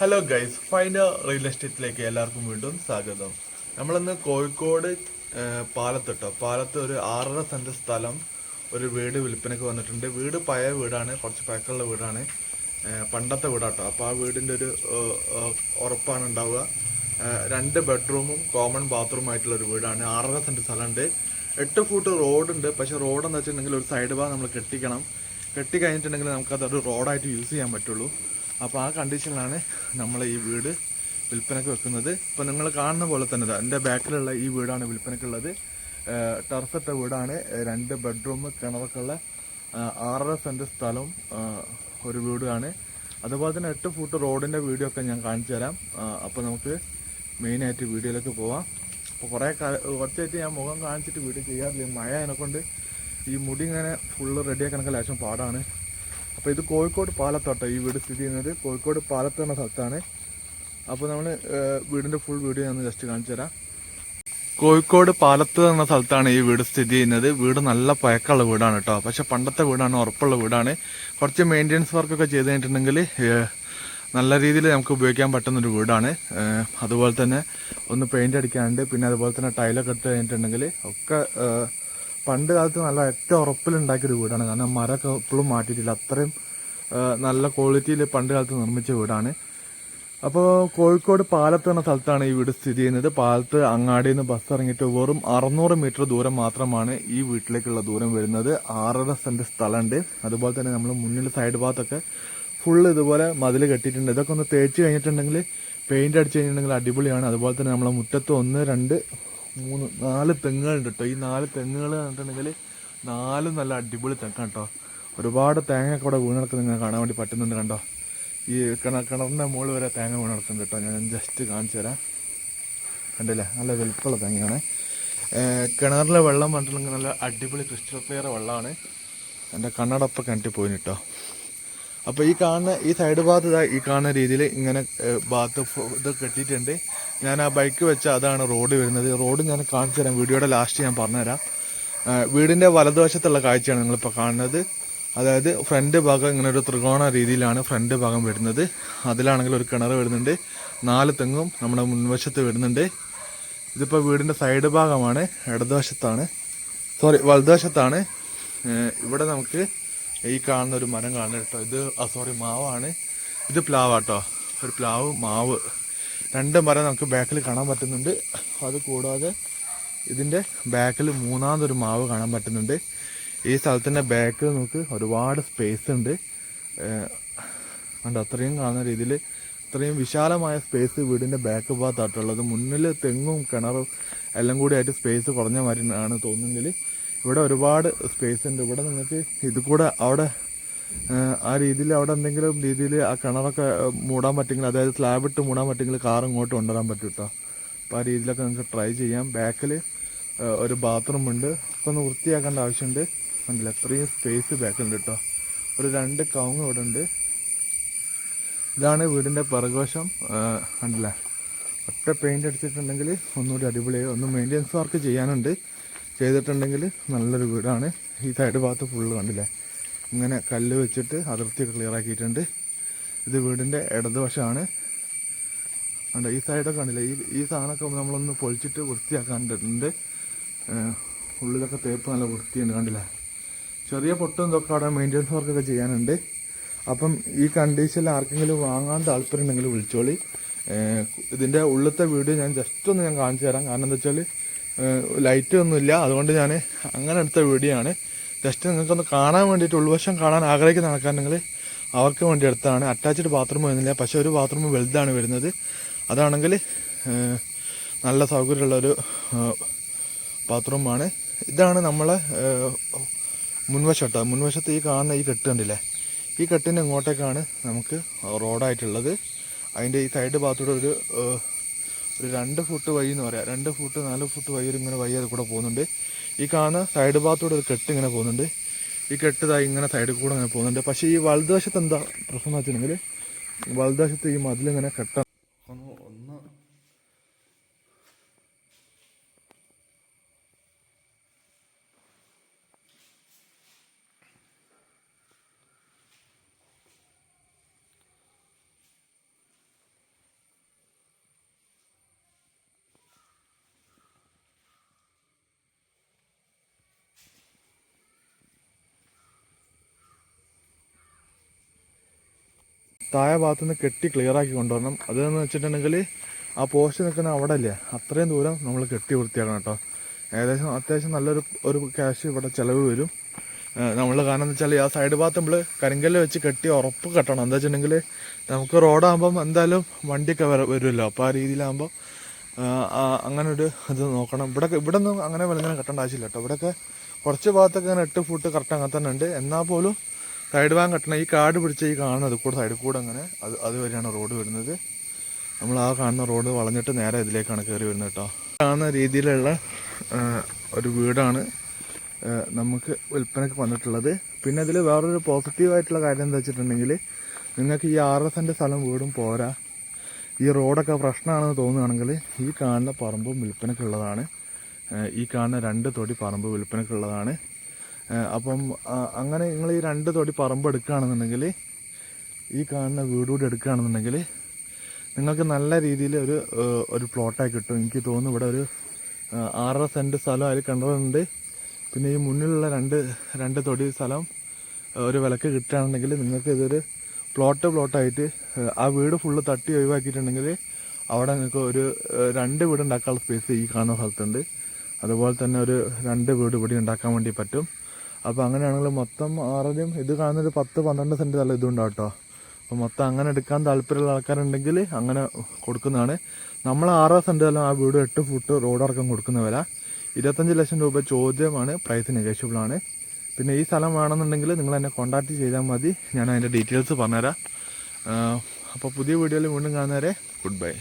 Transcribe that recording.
Hello guys final real എസ്റ്റേറ്റിലേക്ക് എല്ലാവർക്കും വീണ്ടും സ്വാഗതം. നമ്മളിന്ന് കോഴിക്കോട് പാലത്തിട്ടോ? പാലത്ത് ഒരു ആറര സെന്റ് സ്ഥലം ഒരു വീട് വിൽപ്പനയ്ക്ക് വന്നിട്ടുണ്ട്. വീട് പഴയ വീടാണ് കുറച്ച് പഴക്കമുള്ള വീടാണ്. പണ്ടത്തെ വീടാട്ടോ. അപ്പോൾ ആ വീടിന്റെ ഒരു ഉറപ്പാണ് ഉണ്ടാവുക. രണ്ട് ബെഡ്റൂമും കോമൺ ബാത്റൂം ആയിട്ടുള്ള ഒരു വീടാണ്. ആറര സെന്റ് സ്ഥലമുണ്ട്. എട്ട് ഫൂട്ട് റോഡുണ്ട്. പക്ഷെ റോഡ് എന്ന് വെച്ചിട്ടുണ്ടെങ്കിൽ ഒരു സൈഡ് ഭാഗം നമ്മൾ കെട്ടിക്കണം. കെട്ടി കഴിഞ്ഞിട്ടുണ്ടെങ്കിൽ നമുക്കത് ഒരു റോഡായിട്ട് യൂസ് ചെയ്യാൻ പറ്റുള്ളൂ. അപ്പോൾ ആ കണ്ടീഷനിലാണ് നമ്മൾ ഈ വീട് വിൽപ്പനയ്ക്ക് വെക്കുന്നത്. ഇപ്പോൾ നിങ്ങൾ കാണുന്ന പോലെ തന്നെ എന്റെ ബാക്കിലുള്ള ഈ വീടാണ് വിൽപ്പനയ്ക്കുള്ളത് ടർഫത്തെ വീടാണ്. രണ്ട് ബെഡ്റൂം കിണറൊക്കെ ഉള്ള ആറര സെന്റ് സ്ഥലവും ഒരു വീടുമാണ്. അതുപോലെ തന്നെ എട്ട് ഫൂട്ട് റോഡിന്റെ വീഡിയോ ഒക്കെ ഞാൻ കാണിച്ചു തരാം. അപ്പോൾ നമുക്ക് മെയിനായിട്ട് വീഡിയോയിലേക്ക് പോവാം. അപ്പോൾ കുറേ കുറച്ചായിട്ട് ഞാൻ മുഖം കാണിച്ചിട്ട് വീഡിയോ ചെയ്യാറില്ല. മഴ അതിനെക്കൊണ്ട് ഈ മുടി ഇങ്ങനെ ഫുള്ള് റെഡിയാക്കാനൊക്കെ ലേശം പാടാണ്. അപ്പോൾ ഇത് കോഴിക്കോട് പാലത്തോട്ടോ ഈ വീട് സ്ഥിതി ചെയ്യുന്നത് കോഴിക്കോട് പാലത്ത് എന്ന സ്ഥലത്താണ്. അപ്പോൾ നമ്മൾ വീടിന്റെ ഫുൾ വീഡിയോ ഞാൻ ജസ്റ്റ് കാണിച്ചു തരാം. കോഴിക്കോട് പാലത്ത് എന്ന സ്ഥലത്താണ് ഈ വീട് സ്ഥിതി ചെയ്യുന്നത്. വീട് നല്ല പഴക്കമുള്ള വീടാണ് കേട്ടോ. പക്ഷെ പണ്ടത്തെ വീടാണ് ഉറപ്പുള്ള വീടാണ്. കുറച്ച് മെയിന്റെനൻസ് വർക്കൊക്കെ ചെയ്ത് കഴിഞ്ഞിട്ടുണ്ടെങ്കിൽ നല്ല രീതിയിൽ നമുക്ക് ഉപയോഗിക്കാൻ പറ്റുന്ന ഒരു വീടാണ്. അതുപോലെ തന്നെ ഒന്ന് പെയിന്റ് അടിക്കാനുണ്ട്. പിന്നെ അതുപോലെ തന്നെ ടൈലൊക്കെ ഇട്ട് കഴിഞ്ഞിട്ടുണ്ടെങ്കിൽ ഒക്കെ പണ്ട് കാലത്ത് നല്ല ഏറ്റവും ഉറപ്പിലുണ്ടാക്കിയ ഒരു വീടാണ്. കാരണം മരമൊക്കെ ഇപ്പോഴും മാറ്റിയിട്ടില്ല. അത്രയും നല്ല ക്വാളിറ്റിയിൽ പണ്ട് കാലത്ത് നിർമ്മിച്ച വീടാണ്. അപ്പോൾ കോഴിക്കോട് പാലത്ത് എന്ന സ്ഥലത്താണ് ഈ വീട് സ്ഥിതി ചെയ്യുന്നത്. പാലത്ത് അങ്ങാടിയിൽ നിന്ന് ബസ് ഇറങ്ങിയിട്ട് വെറും അറുന്നൂറ് മീറ്റർ ദൂരം മാത്രമാണ് ഈ വീട്ടിലേക്കുള്ള ദൂരം വരുന്നത്. ആറര സെന്റ് സ്ഥലമുണ്ട്. അതുപോലെ തന്നെ നമ്മൾ മുന്നിൽ സൈഡ് ഭാഗത്തൊക്കെ ഫുള്ള് ഇതുപോലെ മതിൽ കെട്ടിയിട്ടുണ്ട്. ഇതൊക്കെ ഒന്ന് തേച്ച് കഴിഞ്ഞിട്ടുണ്ടെങ്കിൽ പെയിന്റ് അടിച്ച് കഴിഞ്ഞിട്ടുണ്ടെങ്കിൽ അടിപൊളിയാണ്. അതുപോലെ തന്നെ നമ്മളെ മുറ്റത്ത് ഒന്ന് രണ്ട് മൂന്ന് നാല് തെങ്ങുകളുണ്ട് കേട്ടോ ഈ നാല് തെങ്ങുകൾ കണ്ടിട്ടുണ്ടെങ്കിൽ നാലും നല്ല അടിപൊളി തെങ്ങാണ് കേട്ടോ ഒരുപാട് തേങ്ങയൊക്കെ ഇവിടെ വീണെടുക്കുന്നത് നിങ്ങൾ കാണാൻ വേണ്ടി പറ്റുന്നുണ്ട് കണ്ടോ? ഈ കിണ കിണറിന്റെ മുകളിൽ വരെ തേങ്ങ വീണ് കിടക്കുന്നുണ്ട് കേട്ടോ. ഞാൻ ജസ്റ്റ് കാണിച്ചു തരാം. കണ്ടില്ലേ? നല്ല വലുപ്പമുള്ള തേങ്ങയാണ്. കിണറിലെ വെള്ളം പറഞ്ഞിട്ടുണ്ടെങ്കിൽ നല്ല അടിപൊളി ക്രിസ്റ്റൽ ക്ലിയർ വെള്ളമാണ്. എന്റെ കണ്ണടപ്പൊക്കെ കണ്ടിട്ട് പോയിന് കേട്ടോ. അപ്പോൾ ഈ കാണുന്ന ഈ സൈഡ് ഭാഗത്ത് ഈ കാണുന്ന രീതിയിൽ ഇങ്ങനെ ഭാഗത്ത് ഇത് കെട്ടിയിട്ടുണ്ട്. ഞാൻ ആ ബൈക്ക് വെച്ച അതാണ് റോഡ് വരുന്നത്. റോഡ് ഞാൻ കാണിച്ചു തരാം. വീഡിയോയുടെ ലാസ്റ്റ് ഞാൻ പറഞ്ഞുതരാം. വീടിന്റെ വലതുവശത്തുള്ള കാഴ്ചയാണ് നിങ്ങളിപ്പോൾ കാണുന്നത്. അതായത് ഫ്രണ്ട് ഭാഗം ഇങ്ങനെ ഒരു ത്രികോണ രീതിയിലാണ് ഫ്രണ്ട് ഭാഗം വരുന്നത്. അതിലാണെങ്കിൽ ഒരു കിണർ വരുന്നുണ്ട്. നാല് തെങ്ങും നമ്മുടെ മുൻവശത്ത് വരുന്നുണ്ട്. ഇതിപ്പോൾ വീടിന്റെ സൈഡ് ഭാഗമാണ് ഇടതുവശത്താണ്. സോറി വലതുവശത്താണ്. ഇവിടെ നമുക്ക് ഈ കാണുന്ന ഒരു മരം കാണുന്നത് കേട്ടോ. ഇത് സോറി മാവാണ്. ഇത് പ്ലാവാട്ടോ. ഒരു പ്ലാവ് മാവ്. രണ്ട് മരം നമുക്ക് ബാക്കിൽ കാണാൻ പറ്റുന്നുണ്ട്. അത് കൂടാതെ ഇതിന്റെ ബാക്കിൽ മൂന്നാമതൊരു മാവ് കാണാൻ പറ്റുന്നുണ്ട്. ഈ സ്ഥലത്തിന്റെ ബാക്കിൽ നമുക്ക് ഒരുപാട് സ്പേസ് ഉണ്ട്. കണ്ടോ? അത്രയും കാണുന്ന രീതിയിൽ ഇത്രയും വിശാലമായ സ്പേസ് വീടിന്റെ ബാക്ക് ഭാഗത്തായിട്ടുള്ളത് മുന്നിൽ തെങ്ങും കിണറും എല്ലാം കൂടി ആയിട്ട് സ്പേസ് കുറഞ്ഞ മാതിരി ആണ് തോന്നുന്നെങ്കിൽ ഇവിടെ ഒരുപാട് സ്പേസ് ഉണ്ട്. ഇവിടെ നിങ്ങൾക്ക് ഇത് കൂടെ അവിടെ ആ രീതിയിൽ അവിടെ എന്തെങ്കിലും രീതിയിൽ ആ കിണറൊക്കെ മൂടാൻ പറ്റുമെങ്കിൽ അതായത് സ്ലാബ് ഇട്ട് മൂടാൻ പറ്റുമെങ്കിൽ കാർ ഇങ്ങോട്ട് കൊണ്ടുവരാൻ പറ്റും കേട്ടോ അപ്പോൾ ആ രീതിയിലൊക്കെ നിങ്ങൾക്ക് ട്രൈ ചെയ്യാം. ബാക്കിൽ ഒരു ബാത്റൂം ഉണ്ട്. അപ്പോൾ ഒന്ന് വൃത്തിയാക്കേണ്ട ആവശ്യമുണ്ട്. കണ്ടില്ല അത്രയും സ്പേസ് ബാക്കിലുണ്ട് കേട്ടോ ഒരു രണ്ട് കവുങ്ങ് ഇവിടെ ഉണ്ട്. ഇതാണ് വീടിന്റെ പിറകുവശം. ഉണ്ടല്ലേ ഒറ്റ പെയിന്റ് അടിച്ചിട്ടുണ്ടെങ്കിൽ ഒന്നുകൂടി അടിപൊളിയായി. ഒന്ന് മെയിന്റെനൻസ് വർക്ക് ചെയ്യാനുണ്ട്. ചെയ്തിട്ടുണ്ടെങ്കിൽ നല്ലൊരു വീടാണ്. ഈ സൈഡ് ഭാഗത്ത് ഫുള്ള് കണ്ടില്ലേ? ഇങ്ങനെ കല്ല് വെച്ചിട്ട് അതിർത്തിയൊക്കെ ക്ലിയർ ആക്കിയിട്ടുണ്ട്. ഇത് വീടിന്റെ ഇടതുവശമാണ്. കണ്ടോ ഈ സൈഡൊക്കെ കണ്ടില്ലേ? ഈ ഈ സാധനമൊക്കെ നമ്മളൊന്ന് പൊളിച്ചിട്ട് വൃത്തിയാക്കാനുണ്ട് ഏഹ് ഉള്ളിലൊക്കെ തേപ്പ് നല്ല വൃത്തിയുണ്ട് കണ്ടില്ലേ? ചെറിയ പൊട്ടും ഇതൊക്കെ അവിടെ മെയിന്റെനൻസ് വർക്കൊക്കെ ചെയ്യാനുണ്ട്. അപ്പം ഈ കണ്ടീഷനിൽ ആർക്കെങ്കിലും വാങ്ങാൻ താല്പര്യം ഉണ്ടെങ്കിൽ വിളിച്ചോളി ഇതിന്റെ ഉള്ളത്തെ വീഡിയോ ഞാൻ ജസ്റ്റ് ഒന്ന് ഞാൻ കാണിച്ചു തരാം. കാരണം എന്താ വെച്ചാൽ ലൈറ്റ് ഒന്നുമില്ല. അതുകൊണ്ട് ഞാൻ അങ്ങനെ എടുത്ത വീഡിയോ ആണ്. ജസ്റ്റ് നിങ്ങൾക്കൊന്ന് കാണാൻ വേണ്ടിയിട്ട് ഉൾവശം കാണാൻ ആഗ്രഹിക്കുന്ന ആൾക്കാർ നിങ്ങൾ അവർക്ക് വേണ്ടി എടുത്തതാണ്. അറ്റാച്ച്ഡ് ബാത്റൂം വരുന്നില്ല. പക്ഷേ ഒരു ബാത്റൂം വലുതാണ് വരുന്നത്. അതാണെങ്കിൽ നല്ല സൗകര്യമുള്ളൊരു ബാത്റൂമാണ് ഇതാണ് നമ്മളെ മുൻവശട്ടോ മുൻവശം മുൻവശത്ത് ഈ കാണുന്ന ഈ കെട്ട് കണ്ടില്ലേ? ഈ കെട്ടിന്റെ ഇങ്ങോട്ടേക്കാണ് നമുക്ക് റോഡായിട്ടുള്ളത് അതിന്റെ ഈ സൈഡ് ഭാഗത്തൂടെ ഒരു ഒരു രണ്ട് ഫുട്ട് വഴി എന്ന് പറയാം. രണ്ട് ഫുട്ട് നാല് ഫുട്ട് വഴി ഇങ്ങനെ വഴി അത് കൂടെ പോകുന്നുണ്ട്. ഈ കാണുന്ന സൈഡ് ഭാഗത്തൂടെ ഒരു കെട്ട് ഇങ്ങനെ പോകുന്നുണ്ട്. ഈ കെട്ട് ഇങ്ങനെ സൈഡിൽ കൂടെ ഇങ്ങനെ പോകുന്നുണ്ട്. പക്ഷേ ഈ വലതുവശത്ത് എന്താ പ്രശ്നം എന്ന് വെച്ചിട്ടുണ്ടെങ്കിൽ വലതുവശത്ത് ഈ മതിലിങ്ങനെ കെട്ട ഒന്ന് ഒന്ന് താഴെ ഭാഗത്തു നിന്ന് കെട്ടി ക്ലിയറാക്കി കൊണ്ടുവരണം. അതെന്ന് വെച്ചിട്ടുണ്ടെങ്കിൽ ആ പോസ്റ്റ് നിൽക്കുന്ന അവിടെ അല്ലേ? അത്രയും ദൂരം നമ്മൾ കെട്ടി വൃത്തിയാക്കണം കേട്ടോ. ഏകദേശം അത്യാവശ്യം നല്ലൊരു ഒരു ക്യാഷ് ഇവിടെ ചിലവ് വരും. നമ്മൾ കാരണം എന്ന് വെച്ചാൽ ആ സൈഡ് ഭാഗത്ത് നമ്മൾ കരിങ്കല്ല് വെച്ച് കെട്ടി ഉറപ്പ് കെട്ടണം. എന്താ വെച്ചിട്ടുണ്ടെങ്കിൽ നമുക്ക് റോഡാകുമ്പം എന്തായാലും വണ്ടിയൊക്കെ വര വരുമല്ലോ. അപ്പോൾ ആ രീതിയിലാകുമ്പോൾ അങ്ങനെ ഒരു ഇത് നോക്കണം. ഇവിടെ ഇവിടെ ഒന്നും അങ്ങനെ വെളുങ്ങനെ കെട്ടേണ്ട ആവശ്യമില്ല കേട്ടോ. ഇവിടെയൊക്കെ കുറച്ച് ഭാഗത്തൊക്കെ അങ്ങനെ എട്ട് ഫുട്ട് കറക്റ്റ് അങ്ങനെ തന്നെ ഉണ്ട്. എന്നാൽ പോലും സൈഡ് ഭാഗം കെട്ടണം. ഈ കാട് പിടിച്ച ഈ കാണുന്നത് കൂടെ സൈഡിൽ കൂടെ അങ്ങനെ അത് അതുവരെയാണ് റോഡ് വരുന്നത്. നമ്മൾ ആ കാണുന്ന റോഡ് വളഞ്ഞിട്ട് നേരെ ഇതിലേക്കാണ് കയറി വരുന്നത് കേട്ടോ. കാണുന്ന രീതിയിലുള്ള ഒരു വീടാണ് നമുക്ക് വിൽപ്പനയ്ക്ക് വന്നിട്ടുള്ളത്. പിന്നെ ഇതിൽ വേറൊരു പോസിറ്റീവായിട്ടുള്ള കാര്യം എന്താ വെച്ചിട്ടുണ്ടെങ്കിൽ നിങ്ങൾക്ക് ഈ ആറ് സെന്റ് സ്ഥലം വീടും പോരാ. ഈ റോഡൊക്കെ പ്രശ്നമാണെന്ന് തോന്നുകയാണെങ്കിൽ ഈ കാണുന്ന പറമ്പും വിൽപ്പനയ്ക്കുള്ളതാണ് ഈ കാണുന്ന രണ്ട് തൊടി പറമ്പ് വിൽപ്പനയ്ക്കുള്ളതാണ് അപ്പം അങ്ങനെ നിങ്ങൾ ഈ രണ്ട് തൊടി പറമ്പ് എടുക്കുകയാണെന്നുണ്ടെങ്കിൽ ഈ കാണുന്ന വീട് കൂടി എടുക്കുകയാണെന്നുണ്ടെങ്കിൽ നിങ്ങൾക്ക് നല്ല രീതിയിൽ ഒരു ഒരു പ്ലോട്ടായി കിട്ടും. എനിക്ക് തോന്നുന്നു ഇവിടെ ഒരു ആറര സെന്റ് സ്ഥലം അതിൽ കണ്ടതുണ്ട് പിന്നെ ഈ മുന്നിലുള്ള രണ്ട് രണ്ട് തൊടി സ്ഥലം ഒരു വിലക്ക് കിട്ടുകയാണെന്നുണ്ടെങ്കിൽ നിങ്ങൾക്ക് ഇതൊരു പ്ലോട്ട് പ്ലോട്ടായിട്ട് ആ വീട് ഫുള്ള് തട്ടി ഒഴിവാക്കിയിട്ടുണ്ടെങ്കിൽ അവിടെ നിങ്ങൾക്ക് ഒരു രണ്ട് വീട് ഉണ്ടാക്കാനുള്ള സ്പേസ് ഈ കാണുന്ന സ്ഥലത്തുണ്ട്. അതുപോലെ തന്നെ ഒരു രണ്ട് വീട് ഇവിടെ ഉണ്ടാക്കാൻ വേണ്ടി പറ്റും. അപ്പോൾ അങ്ങനെയാണെങ്കിൽ മൊത്തം ആറരയും ഇത് കാണുന്നൊരു പത്ത് പന്ത്രണ്ട് സെന്റ് നല്ല ഇതുണ്ടാവും കേട്ടോ. അപ്പോൾ മൊത്തം അങ്ങനെ എടുക്കാൻ താല്പര്യമുള്ള ആൾക്കാരുണ്ടെങ്കിൽ അങ്ങനെ കൊടുക്കുന്നതാണ്. നമ്മൾ ആറ് സെന്റ് തന്നെ ആ വീട് എട്ട് ഫുട്ട് റോഡ് അടക്കം കൊടുക്കുന്ന വില. ഇരുപത്തഞ്ച് ലക്ഷം രൂപ ചോദ്യമാണ് പ്രൈസ് നെഗോഷ്യബിൾ ആണ്. പിന്നെ ഈ സ്ഥലം വേണമെന്നുണ്ടെങ്കിൽ നിങ്ങൾ എന്നെ കോൺടാക്ട് ചെയ്താൽ മതി. ഞാൻ അതിന്റെ ഡീറ്റെയിൽസ് പറഞ്ഞുതരാം. അപ്പോൾ പുതിയ വീഡിയോയിൽ വീണ്ടും കാണുന്നവരെ ഗുഡ് ബൈ